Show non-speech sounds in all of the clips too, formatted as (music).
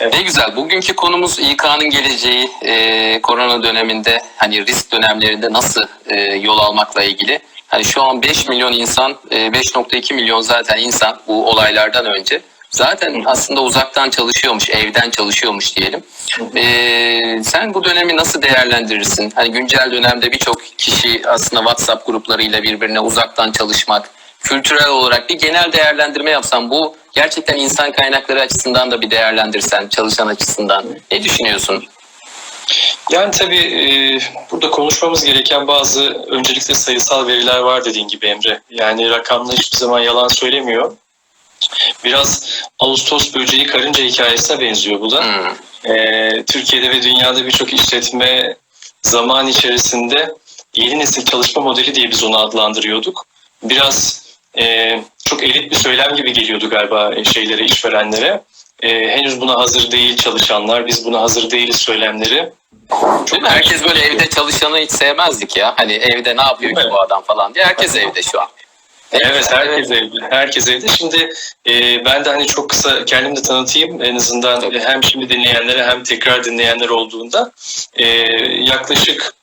Ne güzel. Bugünkü konumuz İK'nın geleceği, e, korona döneminde hani risk dönemlerinde nasıl e, yol almakla ilgili. Hani şu an 5 milyon insan, e, 5.2 milyon zaten insan bu olaylardan önce zaten aslında uzaktan çalışıyormuş, evden çalışıyormuş diyelim. E, sen bu dönemi nasıl değerlendirirsin? Hani güncel dönemde birçok kişi aslında WhatsApp gruplarıyla birbirine uzaktan çalışmak, kültürel olarak bir genel değerlendirme yapsan bu gerçekten insan kaynakları açısından da bir değerlendirsen çalışan açısından ne düşünüyorsun? Yani tabii e, burada konuşmamız gereken bazı öncelikle sayısal veriler var dediğin gibi Emre. Yani rakamlar hiçbir zaman yalan söylemiyor. Biraz Ağustos böceği karınca hikayesine benziyor bu da. Hmm. E, Türkiye'de ve dünyada birçok işletme zaman içerisinde yeni nesil çalışma modeli diye biz onu adlandırıyorduk. Biraz e, çok elit bir söylem gibi geliyordu galiba e, şeylere, işverenlere. E, henüz buna hazır değil çalışanlar, biz buna hazır değiliz söylemleri. Değil mi? Herkes böyle evde çalışanı hiç sevmezdik ya. Hani evde ne yapıyor ki Değil bu adam falan diye. Herkes evde şu an. Evet herkes evde. Herkes evde. Şimdi e, ben de hani çok kısa kendimi de tanıtayım en azından Tabii. hem şimdi dinleyenlere hem tekrar dinleyenler olduğunda E, yaklaşık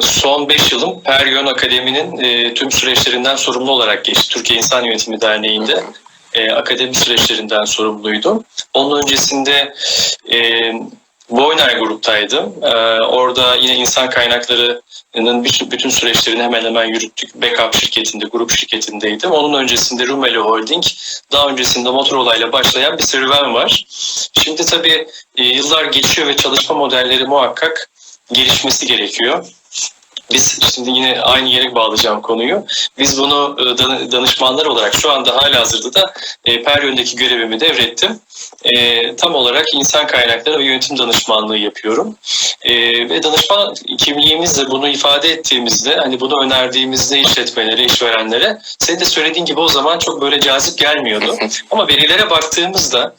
son 5 yılım Peryon Akademi'nin e, tüm süreçlerinden sorumlu olarak geçti. Türkiye İnsan Yönetimi Derneği'nde e, akademi süreçlerinden sorumluydum. Onun öncesinde e, Boyner gruptaydım. Orada yine insan kaynaklarının bütün, süreçlerini hemen hemen yürüttük. Backup şirketinde, grup şirketindeydim. Onun öncesinde Rumeli Holding, daha öncesinde Motorola ile başlayan bir serüven var. Şimdi tabii yıllar geçiyor ve çalışma modelleri muhakkak gelişmesi gerekiyor. Biz şimdi yine aynı yere bağlayacağım konuyu. Biz bunu e, dan- danışmanlar olarak şu anda hala hazırda da e, Peryon'daki görevimi devrettim. E, tam olarak insan kaynakları ve yönetim danışmanlığı yapıyorum. Ve danışman kimliğimizle bunu ifade ettiğimizde, hani bunu önerdiğimizde işletmelere, işverenlere, senin de söylediğin gibi o zaman çok böyle cazip gelmiyordu. (laughs) Ama verilere baktığımızda,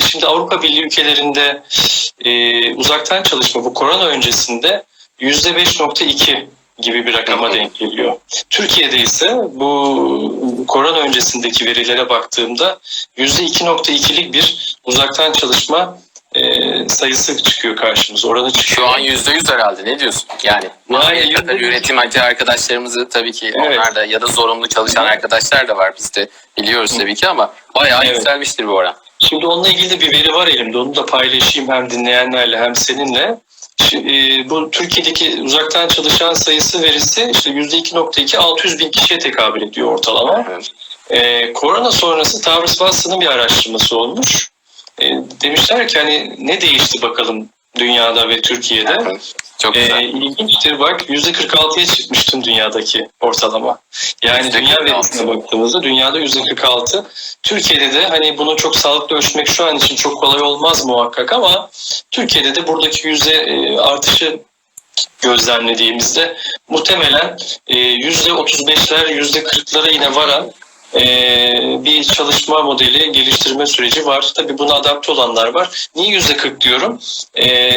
şimdi Avrupa Birliği ülkelerinde uzaktan çalışma bu korona öncesinde %5.2 gibi bir rakama denk geliyor. Türkiye'de ise bu korona öncesindeki verilere baktığımda %2.2'lik bir uzaktan çalışma e, sayısı çıkıyor karşımıza. Oranı çıkıyor. Şu an yüzde yüz herhalde. Ne diyorsun? Yani Yani kadar üretimci arkadaşlarımızı tabii ki Evet. onlar da ya da zorunlu çalışan arkadaşlar da var. Biz de biliyoruz tabii ki ama bayağı Evet. yükselmiştir bu oran. Şimdi onunla ilgili bir veri var elimde. Onu da paylaşayım hem dinleyenlerle hem seninle. E, Bu Türkiye'deki uzaktan çalışan sayısı verisi işte %2.2 600 bin kişiye tekabül ediyor ortalama. Evet. Ee, korona sonrası Towers Watson'ın bir araştırması olmuş. Ee, demişler ki hani ne değişti bakalım dünyada ve Türkiye'de. Evet. Çok Ee, güzel. ilginçtir bak %46'ya çıkmış tüm dünyadaki ortalama. Yani dünya %46. verisine baktığımızda dünyada %46. Türkiye'de de hani bunu çok sağlıklı ölçmek şu an için çok kolay olmaz muhakkak ama Türkiye'de de buradaki yüzde e, artışı gözlemlediğimizde muhtemelen e, yüzde 35'ler yüzde 40'lara yine varan e, bir çalışma modeli geliştirme süreci var. Tabii buna adapte olanlar var. Niye yüzde 40 diyorum? E,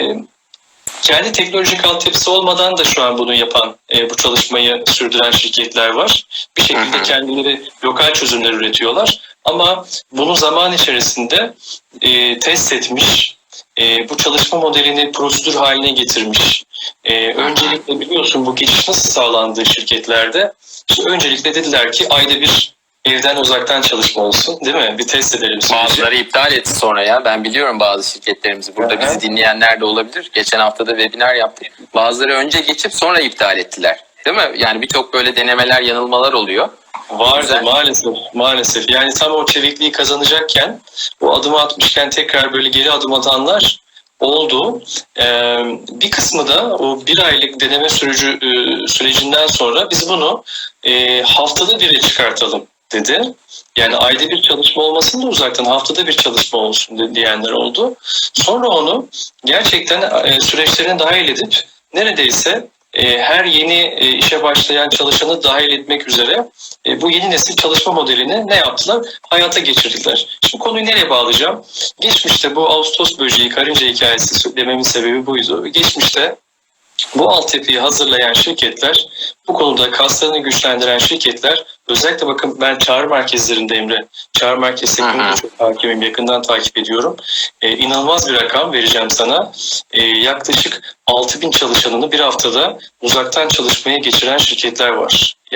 kendi teknolojik altyapısı olmadan da şu an bunu yapan, e, bu çalışmayı sürdüren şirketler var. Bir şekilde kendileri lokal çözümler üretiyorlar. Ama bunu zaman içerisinde e, test etmiş, e, bu çalışma modelini prosedür haline getirmiş. E, öncelikle biliyorsun bu geçiş nasıl sağlandığı şirketlerde. İşte öncelikle dediler ki ayda bir evden uzaktan çalışma olsun değil mi? Bir test edelim. Bazıları iptal etti sonra ya. Ben biliyorum bazı şirketlerimizi. Burada bizi dinleyenler de olabilir. Geçen hafta da webinar yaptık. Bazıları önce geçip sonra iptal ettiler. Değil mi? Yani birçok böyle denemeler, yanılmalar oluyor. Vardı maalesef maalesef. Yani tam o çevikliği kazanacakken o adımı atmışken tekrar böyle geri adım atanlar oldu. Ee, bir kısmı da o bir aylık deneme süreci e, sürecinden sonra biz bunu e, haftada bire çıkartalım dedi. Yani ayda bir çalışma olmasın da uzaktan haftada bir çalışma olsun diyenler oldu. Sonra onu gerçekten e, süreçlerine dahil edip neredeyse e, her yeni e, işe başlayan çalışanı dahil etmek üzere bu yeni nesil çalışma modelini ne yaptılar? Hayata geçirdiler. Şimdi konuyu nereye bağlayacağım? Geçmişte bu Ağustos böceği, karınca hikayesi dememin sebebi buydu. Geçmişte bu altyapıyı hazırlayan şirketler, bu konuda kaslarını güçlendiren şirketler Özellikle bakın ben çağrı merkezlerinde Emre, çağrı merkez sektöründe çok hakimim, yakından takip ediyorum. Ee, inanılmaz bir rakam vereceğim sana. Ee, yaklaşık 6000 çalışanını bir haftada uzaktan çalışmaya geçiren şirketler var.